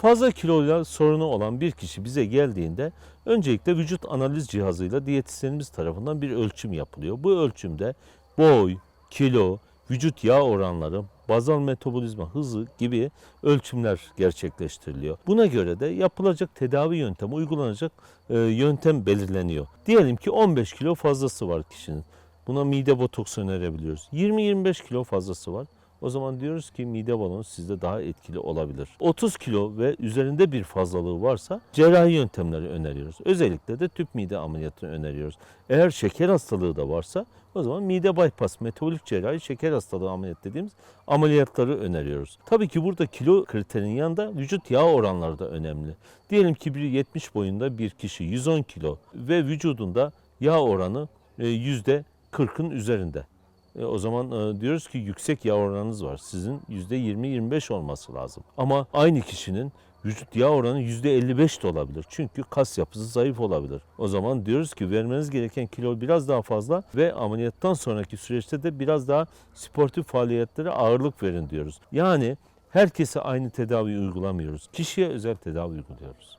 Fazla kiloyla sorunu olan bir kişi bize geldiğinde öncelikle vücut analiz cihazıyla diyetisyenimiz tarafından bir ölçüm yapılıyor. Bu ölçümde boy, kilo, vücut yağ oranları, bazal metabolizma hızı gibi ölçümler gerçekleştiriliyor. Buna göre de yapılacak tedavi yöntemi, uygulanacak e, yöntem belirleniyor. Diyelim ki 15 kilo fazlası var kişinin. Buna mide botoksu önerebiliyoruz. 20-25 kilo fazlası var. O zaman diyoruz ki mide balonu sizde daha etkili olabilir. 30 kilo ve üzerinde bir fazlalığı varsa cerrahi yöntemleri öneriyoruz. Özellikle de tüp mide ameliyatını öneriyoruz. Eğer şeker hastalığı da varsa o zaman mide bypass, metabolik cerrahi şeker hastalığı ameliyat dediğimiz ameliyatları öneriyoruz. Tabii ki burada kilo kriterinin yanında vücut yağ oranları da önemli. Diyelim ki biri 70 boyunda bir kişi 110 kilo ve vücudunda yağ oranı e, %40'ın üzerinde. E, o zaman e, diyoruz ki yüksek yağ oranınız var. Sizin %20-25 olması lazım. Ama aynı kişinin vücut yağ oranı %55 de olabilir. Çünkü kas yapısı zayıf olabilir. O zaman diyoruz ki vermeniz gereken kilo biraz daha fazla ve ameliyattan sonraki süreçte de biraz daha sportif faaliyetlere ağırlık verin diyoruz. Yani herkese aynı tedavi uygulamıyoruz. Kişiye özel tedavi uyguluyoruz.